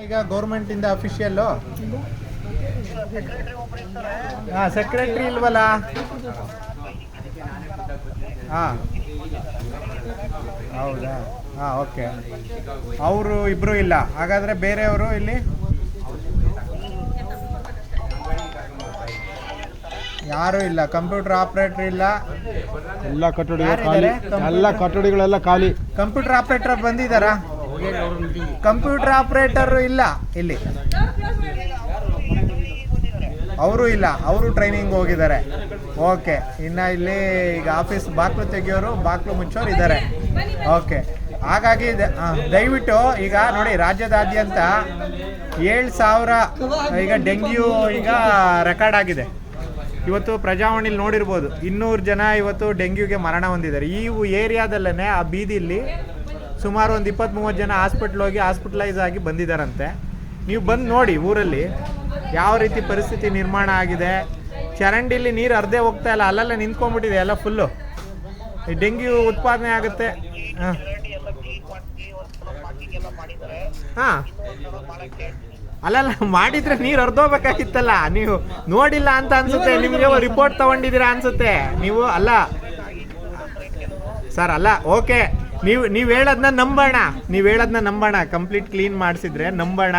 ಈಗ ಗೌರ್ಮೆಂಟ್ ಇಂದ ಅಫಿಷಿಯಲ್ಲು ಹಾ ಸೆಕ್ರೆಟ್ರಿ ಇಲ್ವಲ್ಲ? ಹಾ. ಹೌದಾ? ಹಾ ಓಕೆ ಅವರು ಇಬ್ರು ಇಲ್ಲ. ಹಾಗಾದ್ರೆ ಬೇರೆಯವರು ಇಲ್ಲಿ? ಯಾರು ಇಲ್ಲ? ಕಂಪ್ಯೂಟರ್ ಆಪರೇಟರ್ ಇಲ್ಲ? ಎಲ್ಲ ಕಟ್ಟಡಿಗಳು ಖಾಲಿ. ಎಲ್ಲ ಕಟ್ಟಡಿಗಳೆಲ್ಲ ಖಾಲಿ. ಕಂಪ್ಯೂಟರ್ ಆಪರೇಟರ್ ಬಂದಿದ್ದಾರಾ? ಕಂಪ್ಯೂಟರ್ ಆಪರೇಟರ್ ಇಲ್ಲ ಇಲ್ಲಿ. ಅವರು ಇಲ್ಲ, ಅವರು ಟ್ರೈನಿಂಗ್ ಹೋಗಿದ್ದಾರೆ. ಓಕೆ ಇನ್ನ ಇಲ್ಲಿ ಈಗ ಆಫೀಸ್ ಬಾಕ್ಲು ತೆಗಿಯೋರು, ಬಾಕ್ಲು ಮುಚ್ಚೋರು ಇದ್ದಾರೆ. ಓಕೆ ಹಾಗಾಗಿ ದಯವಿಟ್ಟು ಈಗ ನೋಡಿ ರಾಜ್ಯದಾದ್ಯಂತ ಏಳು ಸಾವಿರ ಈಗ ಡೆಂಗ್ಯೂ ಈಗ ರೆಕಾರ್ಡ್ ಆಗಿದೆ. ಇವತ್ತು ಪ್ರಜಾವಾಣಿಲಿ ನೋಡಿರ್ಬೋದು, ಇನ್ನೂರು ಜನ ಇವತ್ತು ಡೆಂಗ್ಯೂಗೆ ಮರಣ ಹೊಂದಿದ್ದಾರೆ. ಈ ಏರಿಯಾದಲ್ಲೇ ಆ ಬೀದಿಲಿ ಸುಮಾರು ಒಂದು ಇಪ್ಪತ್ತ್ ಮೂವತ್ತು ಜನ ಹಾಸ್ಪಿಟ್ಲ್ ಹೋಗಿ ಹಾಸ್ಪಿಟ್ಲೈಸ್ ಆಗಿ ಬಂದಿದ್ದಾರಂತೆ ನೀವು ಬಂದು ನೋಡಿ ಊರಲ್ಲಿ ಯಾವ ರೀತಿ ಪರಿಸ್ಥಿತಿ ನಿರ್ಮಾಣ ಆಗಿದೆ. ಚರಂಡಿಲಿ ನೀರು ಅರ್ಧೇ ಹೋಗ್ತಾ ಇಲ್ಲ, ಅಲ್ಲೆಲ್ಲ ನಿಂತ್ಕೊಂಡ್ಬಿಟ್ಟಿದೆ, ಎಲ್ಲ ಫುಲ್ಲು ಈ ಡೆಂಗ್ಯೂ ಉತ್ಪಾದನೆ ಆಗುತ್ತೆ. ಹಾಂ. ಹಾಂ. ಅಲ್ಲಲ್ಲ ಮಾಡಿದ್ರೆ ನೀರು ಹರಿದೋಗ್ಬೇಕಾಗಿತ್ತಲ್ಲ, ನೀವು ನೋಡಿಲ್ಲ ಅಂತ ಅನ್ಸುತ್ತೆ, ನಿಮಗೆ ರಿಪೋರ್ಟ್ ತಗೊಂಡಿದ್ದೀರಾ ಅನ್ಸುತ್ತೆ. ನೀವು ಅಲ್ಲ. ಸರ್, ಅಲ್ಲ ಓಕೆ ನೀವು ನೀವು ಹೇಳೋದನ್ನ ನಂಬೋಣ. ನೀವು ಹೇಳೋದನ್ನ ನಂಬೋಣ. ಕಂಪ್ಲೀಟ್ ಕ್ಲೀನ್ ಮಾಡಿಸಿದ್ರೆ ನಂಬೋಣ.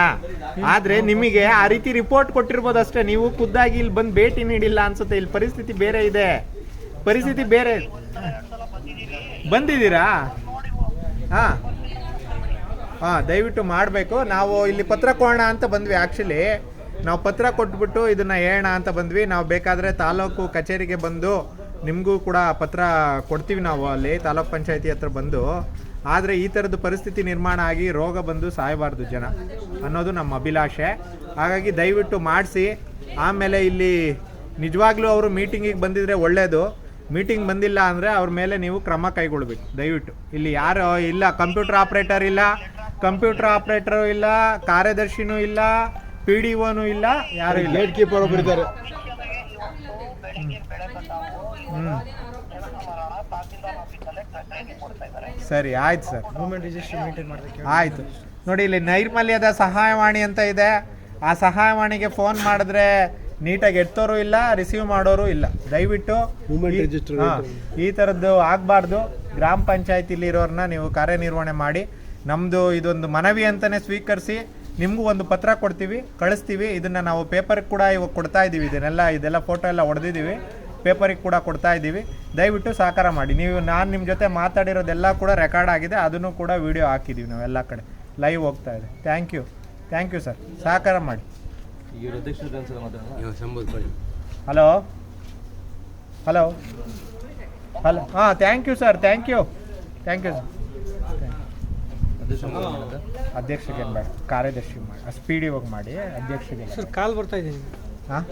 ಆದರೆ ನಿಮಗೆ ಆ ರೀತಿ ರಿಪೋರ್ಟ್ ಕೊಟ್ಟಿರ್ಬೋದು ಅಷ್ಟೇ. ನೀವು ಖುದ್ದಾಗಿ ಇಲ್ಲಿ ಬಂದು ಭೇಟಿ ನೀಡಿಲ್ಲ ಅನ್ಸುತ್ತೆ. ಇಲ್ಲಿ ಪರಿಸ್ಥಿತಿ ಬೇರೆ ಇದೆ. ಪರಿಸ್ಥಿತಿ ಬೇರೆ. ಬಂದಿದ್ದೀರಾ? ಹಾಂ. ಹಾಂ, ದಯವಿಟ್ಟು ಮಾಡಬೇಕು. ನಾವು ಇಲ್ಲಿ ಪತ್ರ ಕೊಡೋಣ ಅಂತ ಬಂದ್ವಿ ಆ್ಯಕ್ಚುಲಿ ನಾವು ಪತ್ರ ಕೊಟ್ಬಿಟ್ಟು ಇದನ್ನು ಹೇಳೋಣ ಅಂತ ಬಂದ್ವಿ. ನಾವು ಬೇಕಾದರೆ ತಾಲೂಕು ಕಚೇರಿಗೆ ಬಂದು ನಿಮಗೂ ಕೂಡ ಪತ್ರ ಕೊಡ್ತೀವಿ ನಾವು ಅಲ್ಲಿ ತಾಲೂಕ್ ಪಂಚಾಯತಿ ಹತ್ರ ಬಂದು. ಆದರೆ ಈ ಥರದ ಪರಿಸ್ಥಿತಿ ನಿರ್ಮಾಣ ಆಗಿ ರೋಗ ಬಂದು ಸಾಯಬಾರ್ದು ಜನ ಅನ್ನೋದು ನಮ್ಮ ಅಭಿಲಾಷೆ. ಹಾಗಾಗಿ ದಯವಿಟ್ಟು ಮಾಡಿಸಿ. ಆಮೇಲೆ ಇಲ್ಲಿ ನಿಜವಾಗ್ಲೂ ಅವರು ಮೀಟಿಂಗಿಗೆ ಬಂದಿದ್ರೆ ಒಳ್ಳೆಯದು ಮೀಟಿಂಗ್ ಬಂದಿಲ್ಲ ಅಂದರೆ ಅವ್ರ ಮೇಲೆ ನೀವು ಕ್ರಮ ಕೈಗೊಳ್ಬೇಕು. ದಯವಿಟ್ಟು. ಇಲ್ಲಿ ಯಾರು ಇಲ್ಲ ಕಂಪ್ಯೂಟರ್ ಆಪ್ರೇಟರ್ ಇಲ್ಲ ಕಂಪ್ಯೂಟರ್ ಆಪ್ರೇಟರು ಇಲ್ಲ ಕಾರ್ಯದರ್ಶಿನೂ ಇಲ್ಲ ಪಿ ಡಿ ಒನೂ ಇಲ್ಲ ಯಾರು ಇಲ್ಲ. ಗೇಟ್ ಕೀಪರ್ ಒಬ್ಬರಿದ್ದಾರೆ ಸರಿ ಆಯ್ತು ಸರ್. ಮೂವ್ಮೆಂಟ್ ರಿಜಿಸ್ಟರ್ ಮೇಂಟೈನ್ ಮಾಡಬೇಕು ಆಯ್ತು. ನೋಡಿ ಇಲ್ಲಿ ನೈರ್ಮಲ್ಯದ ಸಹಾಯವಾಣಿ ಅಂತ ಇದೆ. ಆ ಸಹಾಯವಾಣಿಗೆ ಫೋನ್ ಮಾಡಿದ್ರೆ ನೀಟಾಗಿ ಎತ್ತೋರು ಇಲ್ಲ ರಿಸೀವ್ ಮಾಡೋರು ಇಲ್ಲ. ದಯವಿಟ್ಟು. ಈ ಥರದ್ದು ಆಗಬಾರ್ದು. ಗ್ರಾಮ ಪಂಚಾಯತಿಲಿ ಇರೋರನ್ನ ನೀವು ಕಾರ್ಯನಿರ್ವಹಣೆ ಮಾಡಿ. ನಮ್ಮದು ಇದೊಂದು ಮನವಿ ಅಂತಲೇ ಸ್ವೀಕರಿಸಿ ನಿಮಗೂ ಒಂದು ಪತ್ರ ಕೊಡ್ತೀವಿ ಕಳಿಸ್ತೀವಿ. ಇದನ್ನು ನಾವು ಪೇಪರ್ ಕೂಡ ಇವಾಗ ಕೊಡ್ತಾ ಇದ್ದೀವಿ ಇದನ್ನೆಲ್ಲ ಇದೆಲ್ಲ ಫೋಟೋ ಎಲ್ಲ ಹೊಡೆದಿದ್ದೀವಿ ಪೇಪರಿಗೆ ಕೂಡ ಕೊಡ್ತಾ ಇದ್ದೀವಿ. ದಯವಿಟ್ಟು ಸಹಕಾರ ಮಾಡಿ. ನೀವು ನಾನು ನಿಮ್ಮ ಜೊತೆ ಮಾತಾಡಿರೋದೆಲ್ಲ ಕೂಡ ರೆಕಾರ್ಡ್ ಆಗಿದೆ. ಅದನ್ನು ಕೂಡ ವಿಡಿಯೋ ಹಾಕಿದ್ದೀವಿ ನಾವು ಎಲ್ಲ ಕಡೆ. ಲೈವ್ ಹೋಗ್ತಾ ಇದೆ. Thank you thank you sir ಸಹಕಾರ ಮಾಡಿ. ಹಲೋ ಹಲೋ ಹಲೋ ಹಾಂ thank you sir thank you thank you sir ಅಧ್ಯಕ್ಷಗೆ ಬೇಡ. ಕಾರ್ಯದರ್ಶಿ ಮಾಡಿ. ಸ್ಪೀಡಿ ಹೋಗಿ ಮಾಡಿ. ಅಧ್ಯಕ್ಷಗೆ ಸರ್ ಕಾಲ್ ಬರ್ತಾ ಇದ್ದೀನಿ ಹಾಂ?